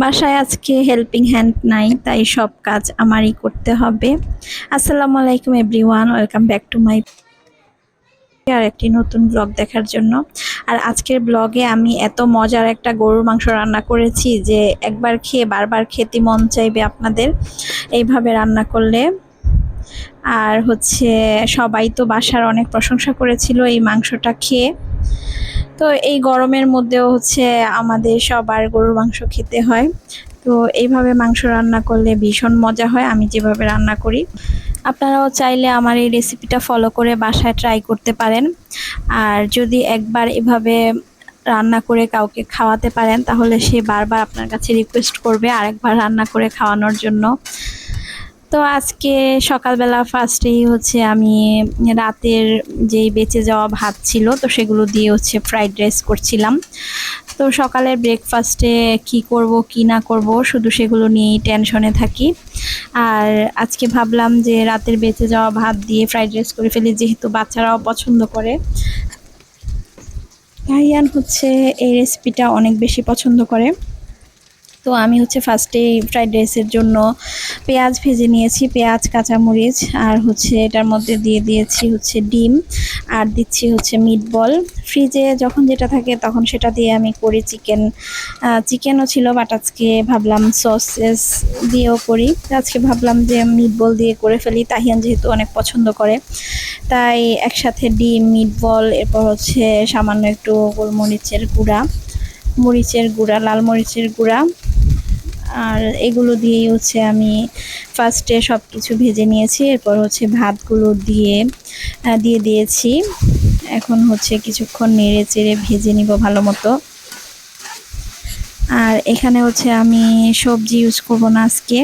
বাসায় আজকে helping hand নাই, তাই সব কাজ আমারই করতে হবে। আসসালামু আলাইকুম everyone welcome back to my আর একটি নতুন ব্লগ দেখার জন্য। আর আজকের ব্লগে আমি এত মজার একটা গরুর মাংস রান্না করেছি যে একবার খেয়ে, বারবার খেতে মন চাইবে আপনাদের। এইভাবে রান্না করলে। আর হচ্ছে সবাই তো বাসার অনেক প্রশংসা করেছিল এই মাংসটা খেয়ে। তো এই গরমের মধ্যেও হচ্ছে আমাদের সবার গরুর মাংস খেতে হয়। তো এইভাবে মাংস রান্না করলে ভীষণ মজা হয়, আমি যেভাবে রান্না করি। আপনারাও চাইলে আমার এই রেসিপিটা ফলো করে বাসায় ট্রাই করতে পারেন। আর যদি একবার এভাবে রান্না করে কাউকে খাওয়াতে পারেন, তাহলে সে বারবার আপনার কাছে রিকোয়েস্ট করবে আরেকবার রান্না করে খাওয়ানোর জন্য। তো আজকে সকালবেলা ফার্স্টেই হচ্ছে আমি রাতের যেই বেঁচে যাওয়া ভাত ছিল, তো সেগুলো দিয়ে হচ্ছে ফ্রাইড রাইস করছিলাম। তো সকালের ব্রেকফাস্টে কি করব, কি না করব, শুধু সেগুলো নিয়েই টেনশনে থাকি। আর আজকে ভাবলাম যে রাতের বেঁচে যাওয়া ভাত দিয়ে ফ্রাইড রাইস করে ফেলি, যেহেতু বাচ্চারাও পছন্দ করে। ভাইয়ান হচ্ছে এই রেসিপিটা অনেক বেশি পছন্দ করে। তো আমি হচ্ছে ফার্স্টে ফ্রাইড রাইসের জন্য পেঁয়াজ ভেজে নিয়েছি, পেঁয়াজ, কাঁচামরিচ আর হচ্ছে এটার মধ্যে দিয়ে দিয়েছি হচ্ছে ডিম আর দিচ্ছি হচ্ছে মিট বল ফ্রিজে যখন যেটা থাকে তখন সেটা দিয়ে আমি করি চিকেন চিকেনও ছিল বাট আজকে ভাবলাম সসেস দিয়েও করি। আজকে ভাবলাম যে মিট বল দিয়ে করে ফেলি, তাহিয়ান যেহেতু অনেক পছন্দ করে, তাই একসাথে ডিম মিট বল এরপর হচ্ছে সামান্য একটু গোলমরিচের গুঁড়া, মরিচের গুঁড়া, লাল মরিচের গুঁড়া আর এগুলো দিয়েই হচ্ছে আমি ফার্স্টে সব কিছু ভেজে নিয়েছি, এরপর হচ্ছে ভাতগুলো দিয়ে দিয়ে দিয়েছি। এখন হচ্ছে কিছুক্ষণ নেড়ে চেড়ে ভেজে নিব ভালো মতো। আর এখানে হচ্ছে আমি সবজি ইউজ করব না আজকে।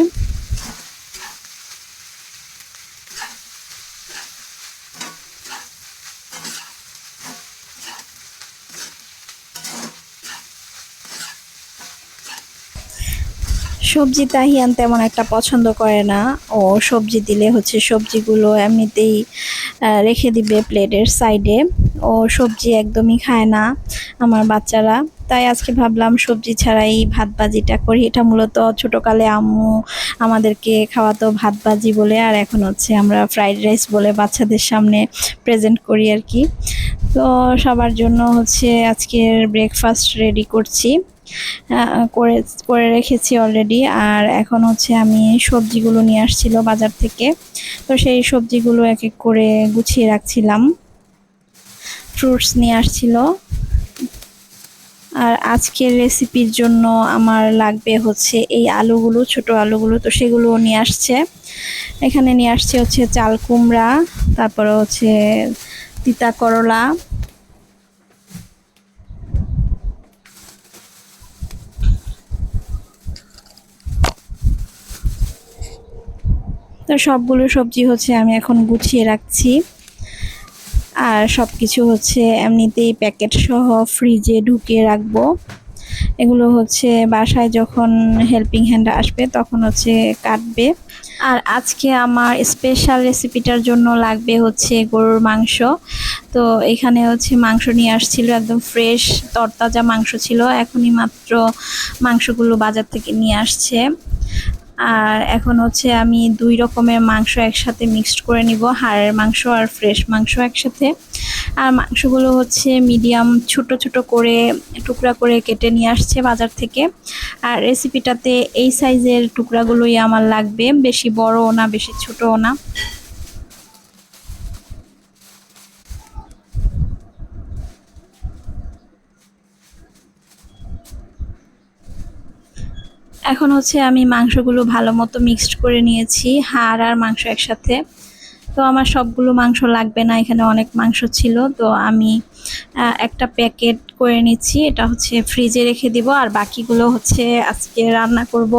সবজি তাহিয়ান তেমন একটা পছন্দ করে না। ও সবজি দিলে হচ্ছে সবজিগুলো এমনিতেই রেখে দিবে প্লেটের সাইডে। ও সবজি একদমই খায় না আমার বাচ্চারা। তাই আজকে ভাবলাম সবজি ছাড়াই ভাত বাজিটা করি। এটা মূলত ছোটোকালে আম্মু আমাদেরকে খাওয়াতো ভাত বাজি বলে, আর এখন হচ্ছে আমরা ফ্রাইড রাইস বলে বাচ্চাদের সামনে প্রেজেন্ট করি আর কি। তো সবার জন্য হচ্ছে আজকের ব্রেকফাস্ট রেডি করছি। করে করে রেখেছি অলরেডি আর এখন হচ্ছে আমি সবজিগুলো নিয়ে আসছিল বাজার থেকে। তো সেই সবজিগুলো এক এক করে গুছিয়ে রাখছিলাম। ফ্রুটস নিয়ে আসছিল। আর আজকের রেসিপির জন্য আমার লাগবে হচ্ছে এই আলুগুলো, ছোট আলুগুলো, তো সেগুলো নিয়ে আসছে। এখানে নিয়ে আসছে হচ্ছে চাল কুমড়া, তারপরে হচ্ছে তিতা করলা তো সবগুলো সবজি হচ্ছে আমি এখন গুছিয়ে রাখছি। আর সব কিছু হচ্ছে এমনিতেই প্যাকেট সহ ফ্রিজে ঢুকিয়ে রাখব। এগুলো হচ্ছে বাসায় যখন হেল্পিং হ্যান্ড আসবে তখন হচ্ছে কাটবে। আর আজকে আমার স্পেশাল রেসিপিটার জন্য লাগবে হচ্ছে গরুর মাংস। তো এখানে হচ্ছে মাংস নিয়ে আসছিল, একদম ফ্রেশ তরতাজা মাংস ছিল। এখনই মাত্র মাংসগুলো বাজার থেকে নিয়ে আসছে। আর এখন হচ্ছে আমি দুই রকমের মাংস একসাথে মিক্সড করে নিব, হাড়ের মাংস আর ফ্রেশ মাংস একসাথে। আর মাংসগুলো হচ্ছে মিডিয়াম ছোট ছোট করে, টুকরা করে কেটে নিয়ে আসছে বাজার থেকে। আর রেসিপিটাতে এই সাইজের টুকরাগুলোই আমার লাগবে, বেশি বড়ও না, বেশি ছোটও না। এখন হচ্ছে আমি মাংসগুলো ভালো মতো মিক্সড করে নিয়েছি, হাড় আর মাংস একসাথে। তো আমার সবগুলো মাংস লাগবে না, এখানে অনেক মাংস ছিল। তো আমি একটা প্যাকেট করে নিচ্ছি, এটা হচ্ছে ফ্রিজে রেখে দিব। আর বাকিগুলো হচ্ছে আজকে রান্না করব।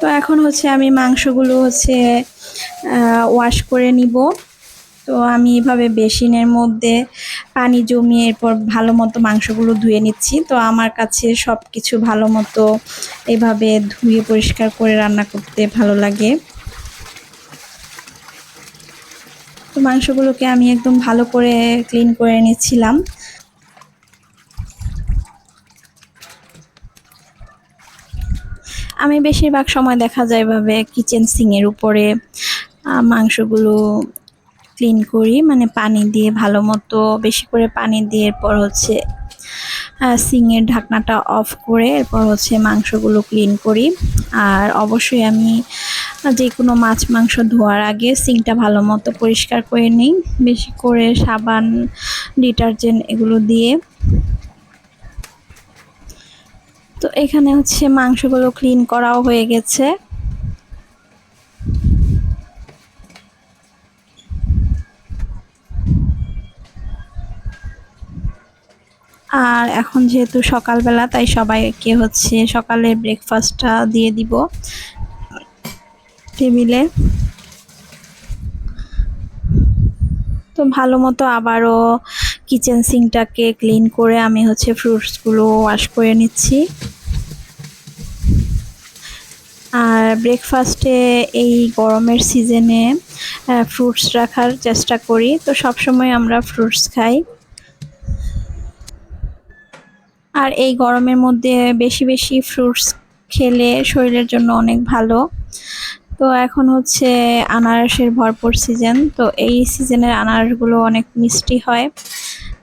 তো এখন হচ্ছে আমি মাংসগুলো হচ্ছে ওয়াশ করে নিব। তো আমি এভাবে বেসিনের মধ্যে পানি জমিয়ে এরপর ভালো মতো মাংসগুলো ধুয়ে নিচ্ছি। তো আমার কাছে সব কিছু ভালো মতো এভাবে ধুয়ে পরিষ্কার করে রান্না করতে ভালো লাগে। তো মাংসগুলোকে আমি একদম ভালো করে ক্লিন করে নিচ্ছিলাম। আমি বেশিরভাগ সময় দেখা যায় এভাবে কিচেন সিংয়ের উপরে মাংসগুলো ক্লিন করি মানে পানি দিয়ে ভালো মতো বেশি করে পানি দিয়ে এরপর হচ্ছে সিংয়ের ঢাকনাটা অফ করে এরপর হচ্ছে মাংসগুলো ক্লিন করি। আর অবশ্যই আমি যে কোনো মাছ মাংস ধোয়ার আগে সিংটা ভালো মতো পরিষ্কার করে নিই। বেশি করে সাবান, ডিটারজেন্ট এগুলো দিয়ে। তো এখানে হচ্ছে মাংসগুলো ক্লিন করাও হয়ে গেছে। আর এখন যেহেতু সকালবেলা, তাই সবাইকে হচ্ছে সকালের ব্রেকফাস্টটা দিয়ে দিব টেবিলে। তো ভালো মতো আবারও কিচেন সিংটাকে ক্লিন করে আমি হচ্ছে ফ্রুটসগুলো ওয়াশ করে নিচ্ছি। আর ব্রেকফাস্টে এই গরমের সিজনে ফ্রুটস রাখার চেষ্টা করি। তো সবসময় আমরা ফ্রুটস খাই। আর এই গরমের মধ্যে বেশি বেশি ফ্রুটস খেলে শরীরের জন্য অনেক ভালো। তো এখন হচ্ছে আনারসের ভরপুর সিজন তো এই সিজনের আনারসগুলো অনেক মিষ্টি হয়।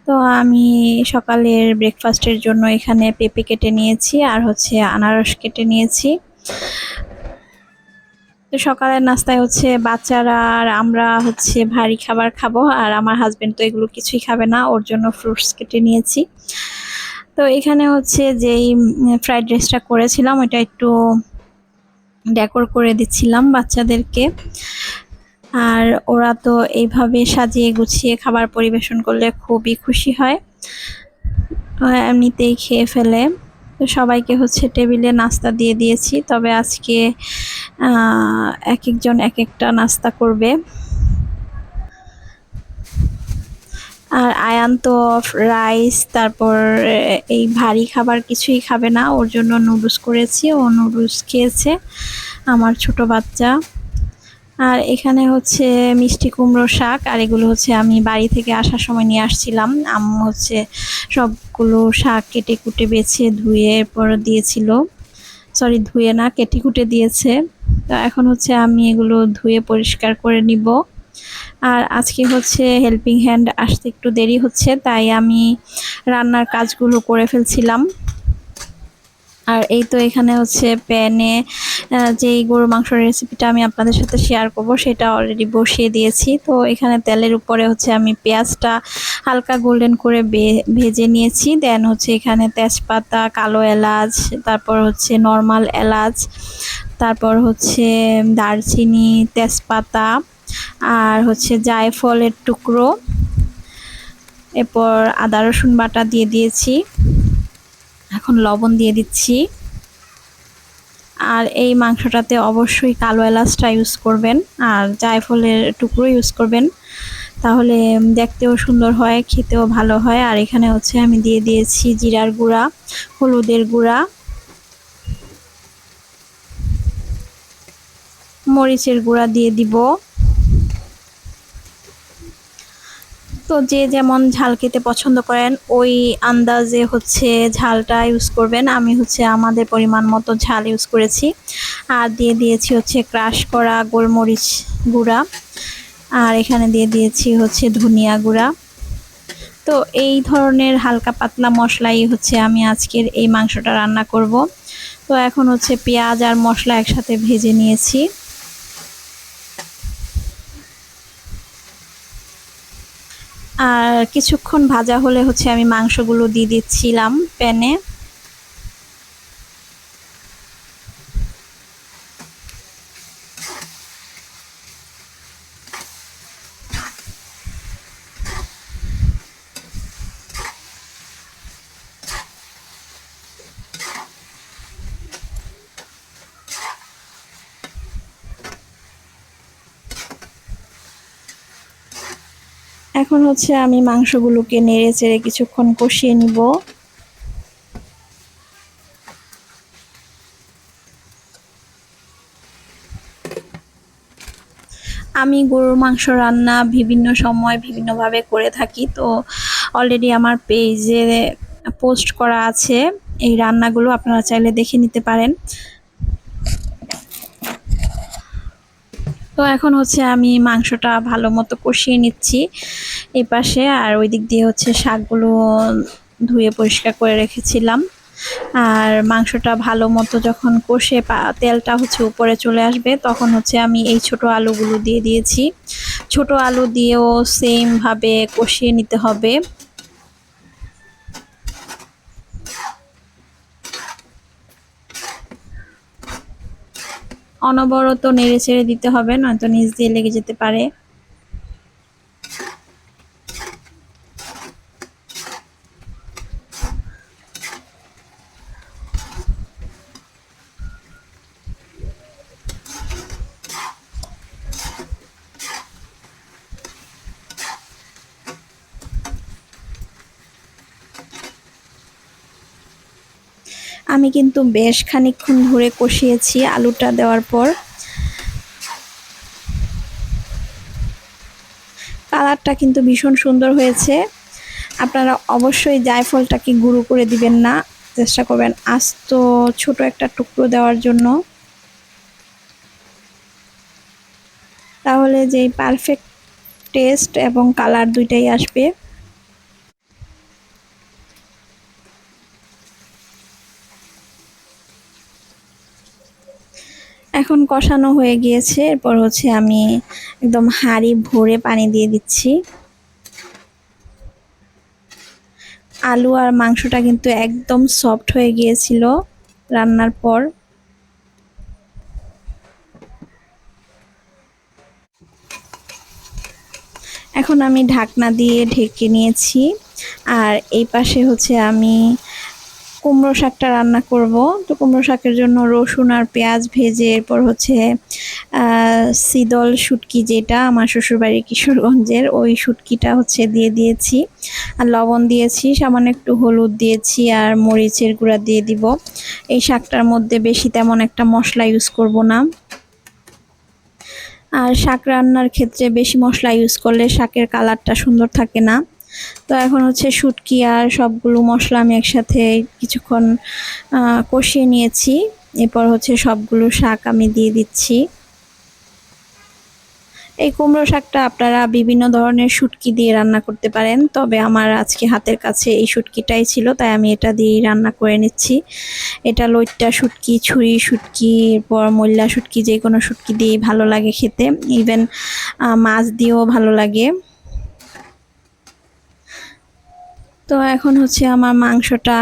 তো আমি সকালের ব্রেকফাস্টের জন্য এখানে পেঁপে কেটে নিয়েছি আর হচ্ছে আনারস কেটে নিয়েছি। তো সকালের নাস্তায় হচ্ছে বাচ্চারা আর আমরা হচ্ছে ভারী খাবার খাব আর আমার হাজবেন্ড তো এগুলো কিছুই খাবে না, ওর জন্য ফ্রুটস কেটে নিয়েছি। তো এখানে হচ্ছে যেই ফ্রাইড রাইসটা করেছিলাম ওটা একটু ডেকোর করে দিচ্ছিলাম বাচ্চাদেরকে। আর ওরা তো এইভাবে সাজিয়ে গুছিয়ে খাবার পরিবেশন করলে খুবই খুশি হয়। এমনিতেই খেয়ে ফেলে। তো সবাইকে হচ্ছে টেবিলে নাস্তা দিয়ে দিয়েছি। তবে আজকে এক একজন এক একটা নাস্তা করবে। আর আয়ান তো রাইস তারপর এই ভারী খাবার কিছুই খাবে না। ওর জন্য নুডলস করেছি, ও নুডলস খেয়েছে, আমার ছোট বাচ্চা। আর এখানে হচ্ছে মিষ্টি কুমড়ো শাক, আর এগুলো হচ্ছে আমি বাড়ি থেকে আসার সময় নিয়ে আসছিলাম। আম্মু হচ্ছে সবগুলো শাক কেটে কুটে বেছে ধুয়ে এরপর দিয়েছিল। সরি ধুয়ে না, কেটে কুটে দিয়েছে। তো এখন হচ্ছে আমি এগুলো ধুয়ে পরিষ্কার করে নিব। আর আজকে হচ্ছে হেল্পিং হ্যান্ড আসতে একটু দেরি হচ্ছে, তাই আমি রান্নার কাজগুলো করে ফেলছিলাম। আর এই তো এখানে হচ্ছে প্যানে যেই গরু মাংসের রেসিপিটা আমি আপনাদের সাথে শেয়ার করব, সেটা অলরেডি বসিয়ে দিয়েছি। তো এখানে তেলের উপরে হচ্ছে আমি পেঁয়াজটা হালকা গোল্ডেন করে ভেজে নিয়েছি। দেন হচ্ছে এখানে তেজপাতা, কালো এলাচ, তারপর হচ্ছে নর্মাল এলাচ, তারপর হচ্ছে দারচিনি, তেজপাতা আর হচ্ছে জায়ফলের টুকরো। এরপর আদা, রসুন বাটা দিয়ে দিয়েছি। এখন লবণ দিয়ে দিচ্ছি। আর এই মাংসটাতে অবশ্যই কালো এলাচটা ইউজ করবেন। আর জায়ফলের টুকরো ইউজ করবেন। তাহলে দেখতেও সুন্দর হয়, খেতেও ভালো হয়। আর এখানে হচ্ছে আমি দিয়ে দিয়েছি জিরার গুঁড়া, হলুদের গুঁড়া, মরিচের গুঁড়া দিয়ে দিব। তো যে যেমন ঝাল খেতে পছন্দ করেন, ওই আন্দাজে হচ্ছে ঝালটা ইউজ করবেন। আমি হচ্ছে আমাদের পরিমাণ মতো ঝাল ইউজ করেছি। আর দিয়ে দিয়েছি হচ্ছে ক্রাশ করা গোলমরিচ গুঁড়া। আর এখানে দিয়ে দিয়েছি হচ্ছে ধনিয়া গুঁড়া। তো এই ধরনের হালকা পাতলা মশলাই হচ্ছে আমি আজকের এই মাংসটা রান্না করব। তো এখন হচ্ছে পেঁয়াজ আর মশলা একসাথে ভেজে নিয়েছি। আর কিছুক্ষণ ভাজা হলে হচ্ছে আমি মাংসগুলো দিয়ে দিচ্ছিলাম প্যানে। এখন হচ্ছে আমি মাংসগুলোকে নেড়ে চেড়ে কিছুক্ষণ কষিয়ে নিব। আমি গরুর মাংস রান্না বিভিন্ন সময় বিভিন্নভাবে করে থাকি, তো অলরেডি আমার পেজে পোস্ট করা আছে। এই রান্নাগুলো আপনারা চাইলে দেখে নিতে পারেন। তো এখন হচ্ছে আমি মাংসটা ভালো মতো কষিয়ে নিচ্ছি। এই পাশে আর ওই দিক দিয়ে হচ্ছে শাকগুলো ধুয়ে পরিষ্কার করে রেখেছিলাম। আর মাংসটা ভালো মতো যখন কষে তেলটা হচ্ছে উপরে চলে আসবে, তখন হচ্ছে আমি এই ছোট আলুগুলো দিয়ে দিয়েছি। ছোট আলু দিয়েও সেমভাবে কষিয়ে নিতে হবে। অনবরত নেড়ে ছেড়ে দিতে হবে, নয়তো নিচ দিয়ে লেগে যেতে পারে। আমি কিন্তু বেশ খানিকক্ষণ ধরে কষিয়েছি আলুটা দেওয়ার পর। কালারটা কিন্তু ভীষণ সুন্দর হয়েছে। আপনারা অবশ্যই জায়ফলটাকে গুঁড়ো করে দিবেন না। চেষ্টা করবেন আস্ত, ছোট একটা টুকরো দেওয়ার জন্য। তাহলে যেই পারফেক্ট টেস্ট এবং কালার দুইটাই আসবে। এখন কষানো হয়ে গিয়েছে। এরপর হচ্ছে আমি একদম হাঁড়ি ভরে পানি দিয়ে দিচ্ছি। আলু আর মাংসটা কিন্তু একদম সফট হয়ে গিয়েছিল রান্নার পর। এখন আমি ঢাকনা দিয়ে ঢেকে নিয়েছি। আর এই পাশে হচ্ছে আমি কুমড়ো শাকটা রান্না করব। তো কুমড়ো শাকের জন্য রসুন আর পেঁয়াজ ভেজে, এরপর হচ্ছে সিদল শুটকি যেটা আমার শ্বশুরবাড়ির কিশোরগঞ্জের, ওই শুটকিটা হচ্ছে দিয়ে দিয়েছি। আর লবণ দিয়েছি, সামান্য একটু হলুদ দিয়েছি আর মরিচের গুঁড়া দিয়ে দিব। এই শাকটার মধ্যে বেশি তেমন একটা মশলা ইউজ করব না। আর শাক রান্নার ক্ষেত্রে বেশি মশলা ইউজ করলে শাকের কালারটা সুন্দর থাকে না। তো এখন হচ্ছে শুটকি আর সবগুলো মশলা আমি একসাথে কিছুক্ষণ কষিয়ে নিয়েছি। এরপর হচ্ছে সবগুলো শাক আমি দিয়ে দিচ্ছি। এই কুমড়ো শাকটা আপনারা বিভিন্ন ধরনের শুটকি দিয়ে রান্না করতে পারেন, তবে আমার আজকে হাতের কাছে এই শুটকিটাই ছিল, তাই আমি এটা দিয়েই রান্না করে নিচ্ছি। এটা লইট্টা শুটকি, ছুরি শুটকি, এরপর মল্লা শুটকি যে কোনো শুটকি দিয়েই ভালো লাগে খেতে। ইভেন মাছ দিয়েও ভালো লাগে। তো এখন হচ্ছে আমার মাংসটা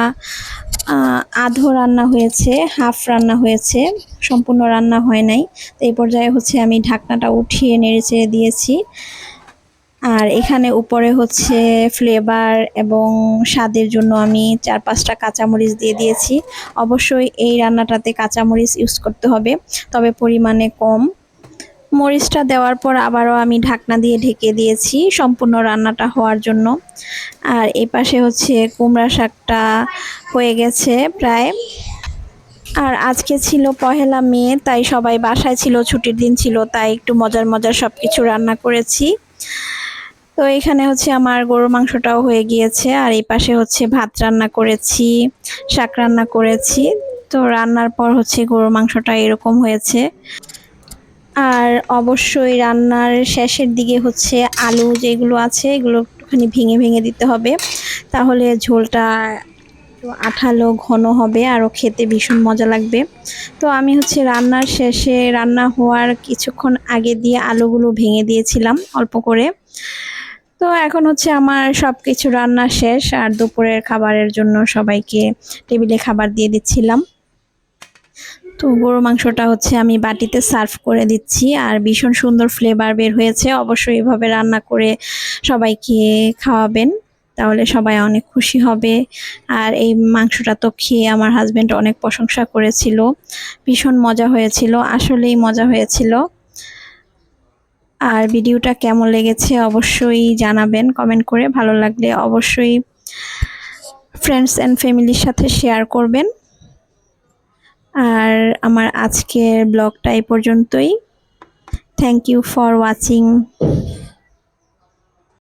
আধো রান্না হয়েছে, হাফ রান্না হয়েছে, সম্পূর্ণ রান্না হয় নাই। তো এই পর্যায়ে হচ্ছে আমি ঢাকনাটা উঠিয়ে নেড়ে চেড়ে দিয়েছি। আর এখানে উপরে হচ্ছে ফ্লেভার এবং স্বাদের জন্য আমি চার পাঁচটা কাঁচামরিচ দিয়ে দিয়েছি। অবশ্যই এই রান্নাটাতে কাঁচামরিচ ইউজ করতে হবে, তবে পরিমাণে কম। মরিচটা দেওয়ার পর আবারও আমি ঢাকনা দিয়ে ঢেকে দিয়েছি সম্পূর্ণ রান্নাটা হওয়ার জন্য। আর এই পাশে হচ্ছে কুমড়া শাকটা হয়ে গেছে প্রায়। আর আজকে ছিল পহেলা মে, তাই সবাই বাসায় ছিল, ছুটির দিন ছিল, তাই একটু মজার মজার সব কিছু রান্না করেছি। তো এখানে হচ্ছে আমার গরুর মাংসটাও হয়ে গিয়েছে, আর এই পাশে হচ্ছে ভাত রান্না করেছি, শাক রান্না করেছি। তো রান্নার পর হচ্ছে গরুর মাংসটা এরকম হয়েছে। আর অবশ্যই রান্নার শেষের দিকে হচ্ছে আলু যেগুলো আছে, এগুলো একটুখানি ভেঙে ভেঙে দিতে হবে। তাহলে ঝোলটা একটু আঠালো ঘন হবে, আরও খেতে ভীষণ মজা লাগবে। তো আমি হচ্ছে রান্নার শেষে রান্না হওয়ার কিছুক্ষণ আগে দিয়ে আলুগুলো ভেঙে দিয়েছিলাম অল্প করে। তো এখন হচ্ছে আমার সব কিছু রান্না শেষ, আর দুপুরের খাবারের জন্য সবাইকে টেবিলে খাবার দিয়ে দিচ্ছিলাম। তো গরু মাংসটা হচ্ছে আমি বাটিতে সার্ভ করে দিচ্ছি আর ভীষণ সুন্দর ফ্লেভার বের হয়েছে। অবশ্যই এভাবে রান্না করে সবাইকে খাওয়াবেন, তাহলে সবাই অনেক খুশি হবে। আর এই মাংসটা তো খেয়ে আমার হাজব্যান্ড অনেক প্রশংসা করেছিল, ভীষণ মজা হয়েছিল, আসলেই মজা হয়েছিল। আর ভিডিওটা কেমন লেগেছে অবশ্যই জানাবেন কমেন্ট করে। ভালো লাগলে অবশ্যই ফ্রেন্ডস অ্যান্ড ফ্যামিলির সাথে শেয়ার করবেন। আর আমার আজকের ব্লগটা এই পর্যন্তই। Thank you for watching